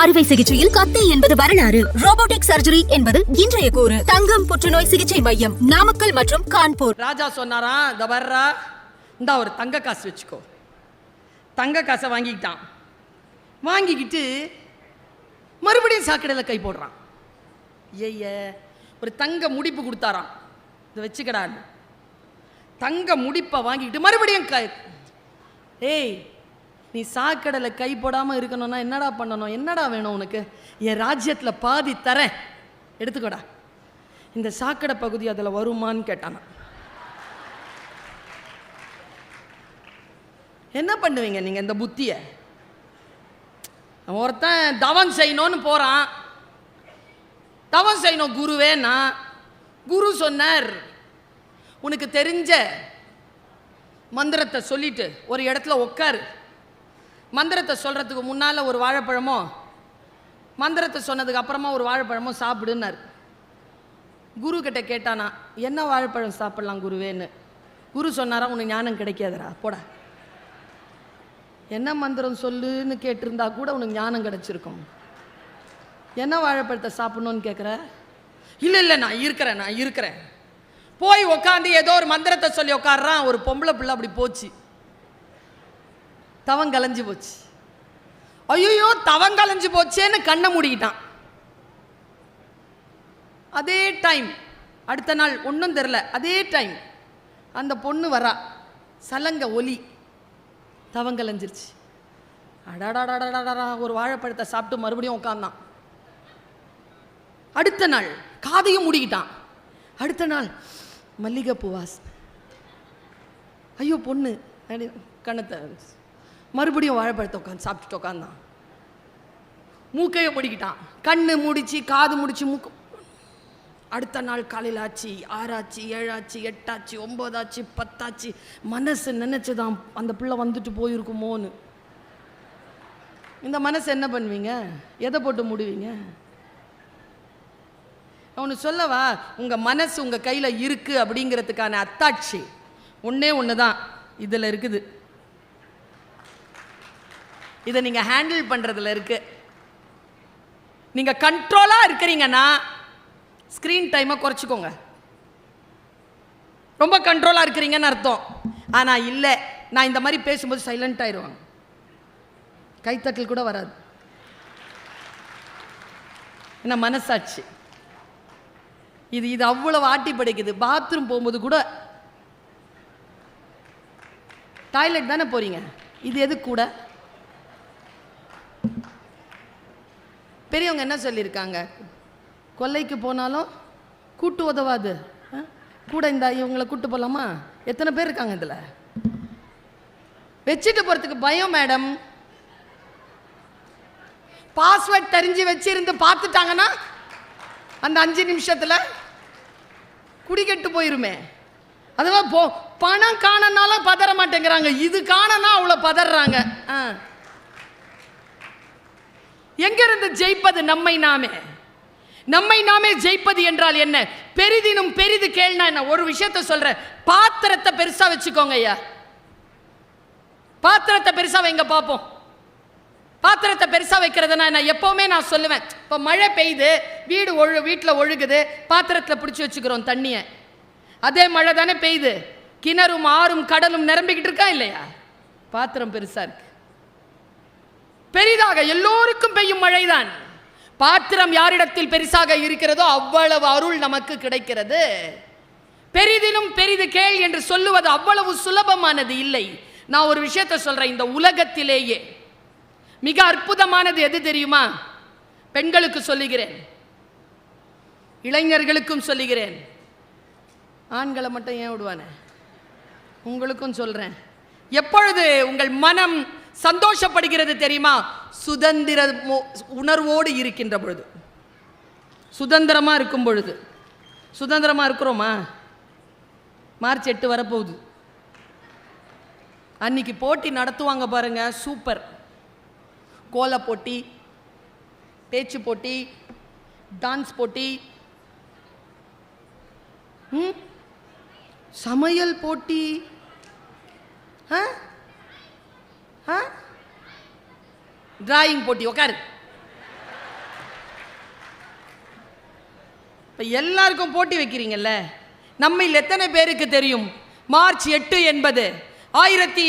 அறுவை சிகிச்சையில் கத்தி என்பது வரலாறு. ரோபோட்டிக் சர்ஜரி என்பது இன்றைய கூறு. தங்கம் புற்றுநோய் சிகிச்சை மையம் நாமக்கல் மற்றும் கான்பூர். ராஜா சொன்னாரா? இந்த வர்றா. இந்தா ஒரு தங்க காசு வச்சுக்கோ. தங்க காசை வாங்கிக்கிட்டான். வாங்கிக்கிட்டு மறுபடியும் சாக்கடையில் கை போடுறான். ஐய ஒரு தங்க முடிப்பு கொடுத்தாராம். இதை வச்சுக்கடான்னு தங்க முடிப்பை வாங்கிக்கிட்டு மறுபடியும் க ஏய் நீ சாக்கடலை கை போடாமல் இருக்கணும்னா என்னடா பண்ணணும்? என்னடா வேணும் உனக்கு? என் ராஜ்யத்தில் பாதி தரேன். எடுத்துக்கோடா. இந்த சாக்கடை பகுதி அதில் வருமான்னு கேட்டானா. என்ன பண்ணுவீங்க நீங்கள் இந்த புத்தியை? ஒருத்தன் தவம் செய்யணும்னு போகிறான் தவம் செய்யணும் குருவேனா குரு சொன்னார். உனக்கு தெரிஞ்ச மந்திரத்தை சொல்லிட்டு ஒரு இடத்துல உட்காரு மந்திரத்தை சொல்கிறதுக்கு முன்னால் ஒரு வாழைப்பழமோ? மந்திரத்தை சொன்னதுக்கு அப்புறமா ஒரு வாழைப்பழமோ சாப்பிடுன்னார். குரு கிட்ட கேட்டானா என்ன வாழைப்பழம் சாப்பிடலாம் குருவேன்னு? குரு சொன்னாரா உனக்கு ஞானம் கிடைக்காதரா போடா. என்ன மந்திரம் சொல்லுன்னு கேட்டிருந்தா கூட உனக்கு ஞானம் கிடைச்சிருக்கும். என்ன வாழைப்பழத்தை சாப்பிடணும்னு கேட்குற இல்லை இல்லை நான் இருக்கிறேன் நான் இருக்கிறேன். போய் உக்காந்து ஏதோ ஒரு மந்திரத்தை சொல்லி உட்காடுறான் ஒரு பொம்பளை பிள்ளை அப்படி போச்சு. தவம் கலைஞ்சு போச்சு. ஐயோ தவம் கலைஞ்சு போச்சேன்னு கண்ணை மூடிக்கிட்டான். அதே டைம் அடுத்த நாள் ஒன்றும் தெரில அதே டைம் அந்த பொண்ணு வரா. சலங்க ஒலி. தவங்கலைஞ்சிருச்சு அடாடாடாடாடா ஒரு வாழைப்பழத்தை சாப்பிட்டு மறுபடியும் உட்காந்தான் அடுத்த நாள் காதையும் மூடிக்கிட்டான். அடுத்த நாள் மல்லிகைப்பூ வாசனை. ஐயோ பொண்ணு கண்ணத்தை மறுபடியும் வாழைப்பழத்தை உட்காந்து சாப்பிட்டுட்டு உட்காந்தான். மூக்கையை முடிக்கிட்டான். கண்ணு முடிச்சு காது முடிச்சு மூக்கு. அடுத்த நாள் காலையில் ஆச்சு ஆறாச்சு ஏழாச்சு எட்டாச்சு ஒம்போதாச்சு பத்தாச்சு. மனசு நினச்சிதான் அந்த பிள்ளை வந்துட்டு போயிருக்குமோன்னு. இந்த மனசு என்ன பண்ணுவீங்க? எதை போட்டு மூடுவீங்க? அவனு சொல்லவா? உங்கள் மனசு உங்கள் கையில் இருக்குது அப்படிங்கிறதுக்கான அத்தாட்சி. ஒன்றே ஒன்று தான் இதில் இருக்குது. இதை நீங்கள் ஹேண்டில் பண்ணுறதுல இருக்கு. நீங்கள் கண்ட்ரோலாக இருக்கிறீங்கன்னா ஸ்க்ரீன் டைமை குறைச்சிக்கோங்க. ரொம்ப கண்ட்ரோலாக இருக்கிறீங்கன்னு அர்த்தம். ஆனால் இல்லை நான் இந்த மாதிரி பேசும்போது சைலண்ட் ஆயிடுவாங்க. கைத்தட்டல் கூட வராது. என்ன மனசாட்சி. இது இது அவ்வளவு ஆட்டி படைக்குது. பாத்ரூம் போகும்போது கூட டாய்லெட் தானே போறீங்க. இது எது கூட? பெரியவங்க என்ன சொல்லியிருக்காங்க? கொல்லைக்கு போனாலும் கூட்டு உதவாது. கூட இந்த இவங்களை கூட்டு போகலாமா எத்தனை பேர் இருக்காங்க இதில்? வச்சுட்டு போகிறதுக்கு பயம் மேடம் பாஸ்வேர்ட் தெரிஞ்சு வச்சிருந்து பார்த்துட்டாங்கன்னா அந்த அஞ்சு நிமிஷத்தில் குடிக்கெட்டு போயிருமே. அதுவா போ பணம் காணனாலும் பதற மாட்டேங்கிறாங்க. இது காணனா அவ்வளோ பதறாங்க. ஆ. எங்கிருந்து ஜெயிப்பது நம்மை நாமே? நம்மை நாமே ஜெயிப்பது என்றால் என்ன? பெரிதினும் பெரிது கேள்னா என்ன? ஒரு விஷயத்த சொல்ற பாத்திரத்தை பெருசா வச்சுக்கோங்க ஐயா. பாத்திரத்தை பெருசா வைங்க பார்ப்போம் பாத்திரத்தை பெருசா வைக்கிறதுனா நான் எப்பவுமே நான் சொல்லுவேன் இப்போ மழை பெய்யுது வீடு ஒழு வீட்டில் ஒழுகுது பாத்திரத்தில் பிடிச்சி வச்சுக்கிறோம் தண்ணியை. அதே மழை தானே பெய்யுது. கிணறும் ஆறும் கடலும் நிரம்பிக்கிட்டு இருக்கா இல்லையா? பாத்திரம் பெருசா இருக்கு. பெரிதாக எல்லோருக்கும் பெய்யும் மழைதான். பாத்திரம் யாரிடத்தில் பெருசாக இருக்கிறதோ அவ்வளவு அருள் நமக்கு கிடைக்கிறது. பெரிதிலும் பெரிது கேள் என்று சொல்லுவது அவ்வளவு சுலபமானது இல்லை. நான் ஒரு விஷயத்தை சொல்றேன் இந்த உலகத்திலேயே. மிக அற்புதமானது எது தெரியுமா? பெண்களுக்கு சொல்லுகிறேன். இளைஞர்களுக்கும் சொல்லுகிறேன். ஆண்களை மட்டும் ஏன் விடுவானே? உங்களுக்கும் சொல்றேன். எப்பொழுது உங்கள் மனம் சந்தோஷப்படுகிறது தெரியுமா? சுதந்திர உணர்வோடு இருக்கின்ற பொழுது. சுதந்திரமாக இருக்கும் பொழுது. சுதந்திரமாக இருக்கிறோமா? மார்ச் எட்டு வரப்போகுது. அன்னைக்கு போட்டி நடத்துவாங்க பாருங்க சூப்பர். கோல போட்டி பேச்சு போட்டி டான்ஸ் போட்டி. சமையல் போட்டி. ஆ? டிராயிங் போட்டி உக்காரு. இப்போ எல்லாருக்கும் போட்டி வைக்கிறீங்கல்ல? நம்மில் எத்தனை பேருக்கு தெரியும்? மார்ச் எட்டு என்பது ஆயிரத்தி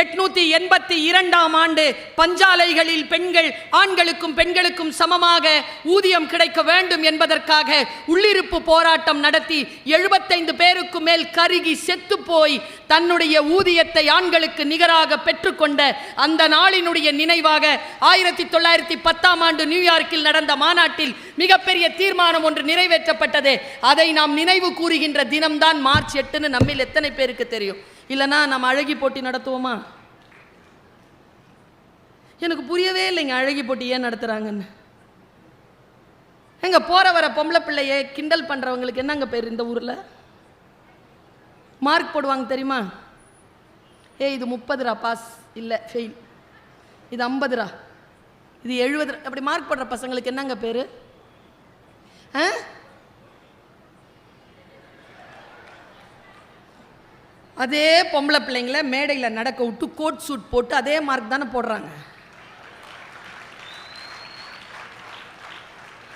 எட்நூத்தி எண்பத்தி இரண்டாம் ஆண்டு பஞ்சாலைகளில் பெண்கள் ஆண்களுக்கும் பெண்களுக்கும் சமமாக ஊதியம் கிடைக்க வேண்டும் என்பதற்காக உள்ளிருப்பு போராட்டம் நடத்தி எழுபத்தைந்து பேருக்கு மேல் கருகி செத்து போய் தன்னுடைய ஊதியத்தை ஆண்களுக்கு நிகராக பெற்றுக்கொண்ட அந்த நாளினுடைய நினைவாக ஆயிரத்தி தொள்ளாயிரத்தி பத்தாம் ஆண்டு நியூயார்க்கில் நடந்த மாநாட்டில் மிகப்பெரிய தீர்மானம் ஒன்று நிறைவேற்றப்பட்டது. அதை நாம் நினைவு கூறுகின்ற தினம்தான் மார்ச் எட்டுன்னு நம்மில் எத்தனை பேருக்கு தெரியும்? இல்லைனா நம்ம அழகி போட்டி நடத்துவோமா? எனக்கு புரியவே இல்லைங்க அழகி போட்டி ஏன் நடத்துகிறாங்கன்னு எங்கே போகிற வர பொம்பளை பிள்ளையை கிண்டல் பண்ணுறவங்களுக்கு என்னங்க பேர் இந்த ஊரில்? மார்க் போடுவாங்க தெரியுமா? ஏய் இது முப்பதுரா? பாஸ் இல்லை ஃபெயில் இது ஐம்பதுரா? இது எழுபது அப்படி மார்க் போடுற பசங்களுக்கு என்னங்க பேர்? ஆ? அதே பொம்பளை பிள்ளைங்கள மேடையில் நடக்க விட்டு கோட் சூட் போட்டு அதே மார்க் தானே போடுறாங்க.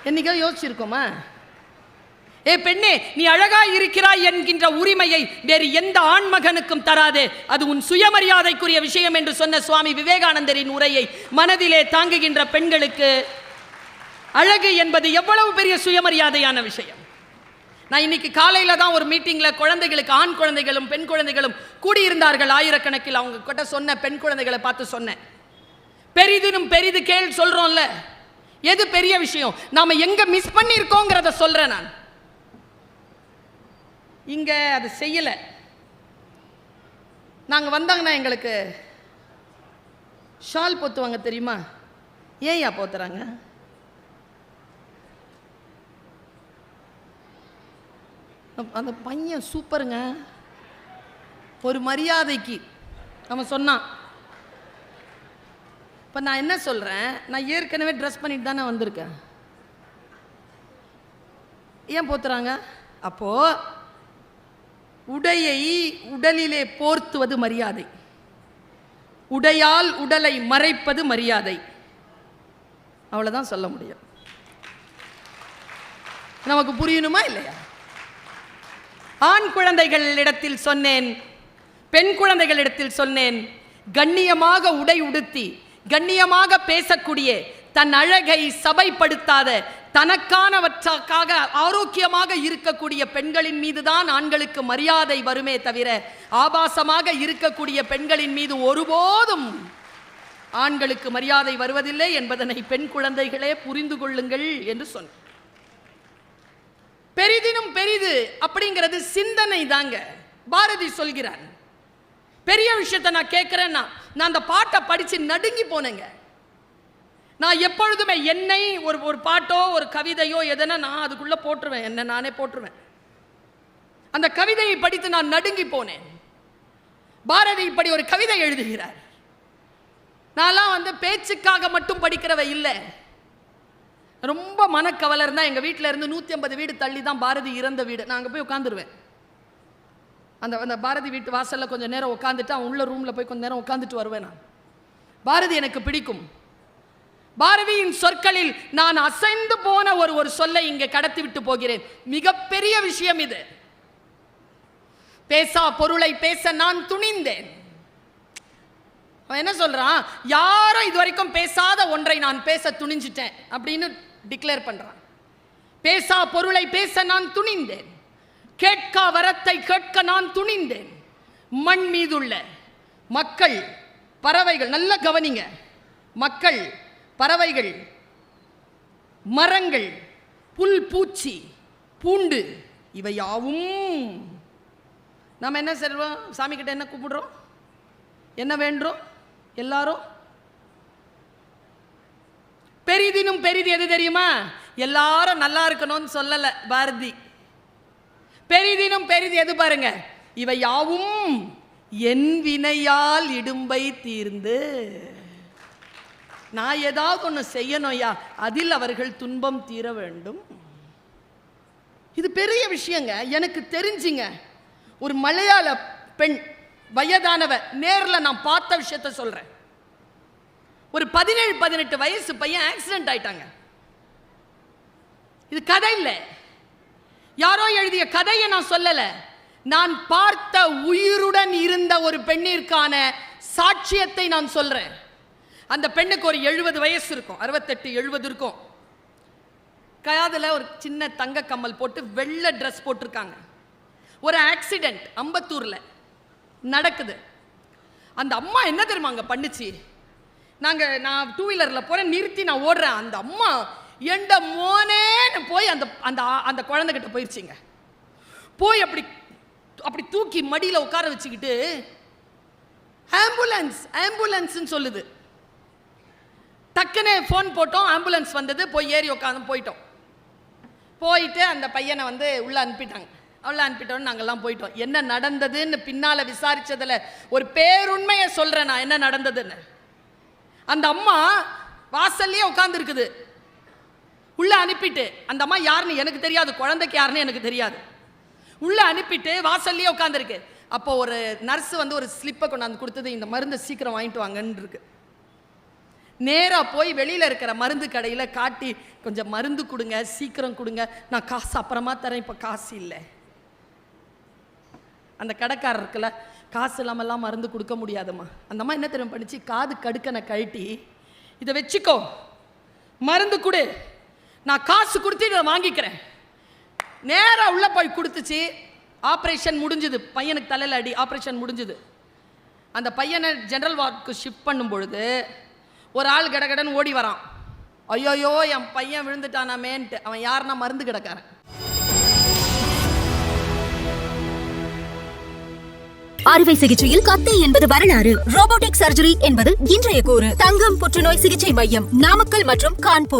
என்னைக்கோ யோசிச்சிருக்கோமா? ஏ பெண்ணே நீ அழகா இருக்கிறாய் என்கின்ற உரிமையை வேறு எந்த ஆண்மகனுக்கும் தராதே. அது உன் சுயமரியாதைக்குரிய விஷயம் என்று சொன்ன சுவாமி விவேகானந்தரின் உரையை மனதிலே தாங்குகின்ற பெண்களுக்கு அழகு என்பது எவ்வளவு பெரிய சுயமரியாதையான விஷயம். நான் இன்னைக்கு காலையில தான் ஒரு மீட்டிங்ல குழந்தைகளுக்கு ஆண் குழந்தைகளும் பெண் குழந்தைகளும் கூடியிருந்தார்கள். ஆயிரக்கணக்கில் அவங்க கிட்ட சொன்ன பெண் குழந்தைகளை பார்த்து சொன்னேன். பெரிதுனும் பெரிது கேள் சொல்றோம்ல. எது பெரிய விஷயம்? நாம எங்க மிஸ் பண்ணியிருக்கோங்கிறத சொல்றேன் நான். இங்கே அது செய்யலை. நாங்கள் வந்தாங்கன்னா எங்களுக்கு ஷால் போத்துவாங்க தெரியுமா? ஏன்யா போத்துறாங்க? அந்த பையன் சூப்பருங்க. ஒரு மரியாதைக்கு நம்ம சொன்னான். இப்போ நான் என்ன சொல்கிறேன் நான் ஏற்கனவே ட்ரெஸ் பண்ணிட்டு தானே வந்திருக்கேன். ஏன் போத்துறாங்க? அப்போது உடையை உடலிலே போர்த்துவது மரியாதை. உடையால் உடலை மறைப்பது மரியாதை. அவ்வளவுதான் சொல்ல முடியும். நமக்கு புரியணுமா இல்லையா? ஆண் குழந்தைகள் இடத்தில் சொன்னேன் பெண் குழந்தைகளிடத்தில் சொன்னேன் கண்ணியமாக உடை உடுத்தி கண்ணியமாக பேசக்கூடிய தன் அழகை சபைப்படுத்தாத தனக்கானவற்றுக்காக ஆரோக்கியமாக இருக்கக்கூடிய பெண்களின் மீதுதான் ஆண்களுக்கு மரியாதை வருமே தவிர ஆபாசமாக இருக்கக்கூடிய பெண்களின் மீது ஒருபோதும் ஆண்களுக்கு மரியாதை வருவதில்லை என்பதனை பெண் குழந்தைகளே புரிந்து கொள்ளுங்கள் என்று சொன்னேன் பெரிதினும் பெரிது அப்படிங்கிறது சிந்தனை தாங்க. பாரதி சொல்கிறார். பெரிய விஷயத்தை நான் கேட்கிறேன்னா நான் அந்த பாட்டை படித்து நடுங்கி போனேங்க. நான் எப்பொழுதுமே என்னை ஒரு ஒரு பாட்டோ ஒரு கவிதையோ எதனா நான் அதுக்குள்ளே போட்டுருவேன். என்ன நானே போட்டுருவேன். அந்த கவிதையை படித்து நான் நடுங்கி போனேன். பாரதி இப்படி ஒரு கவிதை எழுதுகிறார். நான்லாம் வந்து பேச்சுக்காக மட்டும் படிக்கிறவ இல்லை. ரொம்ப மனக்கவலை இருந்தால் எங்கள் வீட்டில் இருந்து நூற்றி ஐம்பது வீடு தள்ளி தான் பாரதி இறந்த வீடு. நான் அங்கே போய் உட்காந்துருவேன் அந்த அந்த பாரதி வீட்டு வாசலில் கொஞ்சம் நேரம் உட்காந்துட்டு அவன் உள்ள ரூமில் போய் கொஞ்ச நேரம் உட்காந்துட்டு வருவேன் நான். பாரதி எனக்கு பிடிக்கும். பாரதியின் சொற்களில் நான் அசைந்து போன ஒரு ஒரு சொல்லை இங்கே கடத்தி விட்டு போகிறேன். மிகப்பெரிய விஷயம் இது. பேசா பொருளை பேச நான் துணிந்தேன். அவன் என்ன சொல்றான்? யாரும் இதுவரைக்கும் பேசாத ஒன்றை நான் பேச துணிஞ்சிட்டேன் அப்படின்னு டிக்ளேர் பண்றான். பேசா பொருளை பேச நான் துணிந்தேன். கேட்கா வரத்தை கேட்க நான் துணிந்தேன். மண் மீதுள்ள மக்கள் பறவைகள் நல்ல கவனிங்க. மக்கள் பறவைகள் மரங்கள் புல் பூச்சி பூண்டு இவை யாவும். நம்ம என்ன செல்வோம்? சாமி கிட்ட என்ன கூப்பிடுறோம் என்ன வேண்டும் எல்லாரும்? பெரிதினும் பெரிது எது தெரியுமா? எல்லாரும் நல்லா இருக்கணும்னு சொல்லல பாரதி. பெரிதினும் பெரிது எது பாருங்க? இவை யாவும் என் வினையால் இடும்பை தீர்ந்து. நான் ஏதாவது ஒன்று செய்யணும்யா அதில் அவர்கள் துன்பம் தீர வேண்டும். இது பெரிய விஷயங்க. எனக்கு தெரிஞ்சுங்க. ஒரு மலையாள பெண் வயதானவ நேர்ல நான் பார்த்த விஷயத்த சொல்றேன். ஒரு பதினேழு பதினெட்டு வயசு பையன் ஆக்சிடென்ட் ஆயிட்டாங்க. இது கதை இல்லை. யாரோ எழுதிய கதையை நான் சொல்லல. நான் பார்த்த உயிருடன் இருந்த ஒரு பெண்ணிற்கான சாட்சியத்தை நான் சொல்றேன். அந்த பெண்ணுக்கு ஒரு எழுபது வயசு இருக்கும். அறுபத்தெட்டு எழுபது இருக்கும். காதில் ஒரு சின்ன தங்க கம்மல் போட்டு வெள்ளை ட்ரெஸ் போட்டிருக்காங்க. ஒரு ஆக்சிடெண்ட் அம்பத்தூரில் நடக்குது. அந்த அம்மா என்ன தெரியுமா அங்கே பண்ணுச்சு? நாங்கள் நான் டூ வீலரில் போகிறேன் நிறுத்தி நான் ஓடுறேன். அந்த அம்மா எண்ட மோனேன்னு போய் அந்த அந்த அந்த குழந்தைகிட்ட போயிடுச்சிங்க போய் அப்படி அப்படி தூக்கி மடியில் உட்கார வச்சுக்கிட்டு ஆம்புலன்ஸ் ஆம்புலன்ஸ்ன்னு சொல்லுது. டக்குன்னு ஃபோன் போட்டோம் ஆம்புலன்ஸ் வந்தது போய் ஏறி உட்காந்து போயிட்டோம். போயிட்டு அந்த பையனை வந்து உள்ளே அனுப்பிட்டாங்க. அவ்வளோ அனுப்பிட்டோன்னு நாங்கள்லாம் போயிட்டோம். என்ன நடந்ததுன்னு பின்னால் விசாரித்ததில் ஒரு பேருண்மையை சொல்கிறேன் நான் என்ன நடந்ததுன்னு. அந்த அம்மா வாசல்லையே உட்காந்துருக்குது உள்ளே அனுப்பிட்டு அந்த அம்மா யாருன்னு எனக்கு தெரியாது குழந்தைக்கு யாருன்னு எனக்கு தெரியாது. உள்ளே அனுப்பிட்டு வாசல்லையே உட்காந்துருக்கு அப்போ ஒரு நர்ஸ் வந்து ஒரு ஸ்லிப்பை கொண்டாந்து கொடுத்தது இந்த மருந்தை சீக்கிரம் வாங்கிட்டு வாங்கன்னு இருக்குது நேராக போய் வெளியில் இருக்கிற மருந்து கடையில் காட்டி கொஞ்சம் மருந்து கொடுங்க சீக்கிரம் கொடுங்க. நான் காசு அப்புறமா தரேன் இப்போ காசு இல்லை. அந்த கடைக்காரர் இருக்குல்ல காசு இல்லாமல்லாம் மருந்து கொடுக்க முடியாதும்மா. அந்த அம்மா என்ன தெரியும் பண்ணிச்சு? காது கடுக்கனை கழட்டி இதை வச்சுக்கோ. மருந்து கொடு. நான் காசு கொடுத்து இதை வாங்கிக்கிறேன். நேராக உள்ளே போய் கொடுத்துச்சு. ஆப்ரேஷன் முடிஞ்சுது. பையனுக்கு தலையில் அடி ஆப்ரேஷன் முடிஞ்சுது. அந்த பையனை ஜென்ரல் வார்டுக்கு ஷிஃப்ட் பண்ணும் பொழுது ஒரு ஆள் கடகடன்னு ஓடி வரான். ஐயோயோ என் பையன் விழுந்துட்டானாமேன்ட்டு அவன் யாருன்னா மருந்து கிடக்காரன் அறுவை சிகிச்சையில் கத்தை என்பது வரலாறு. ரோபோட்டிக் சர்ஜரி என்பது இன்றைய கூறு. தங்கம் புற்றுநோய் சிகிச்சை மையம் நாமக்கல் மற்றும் கான்பூர்.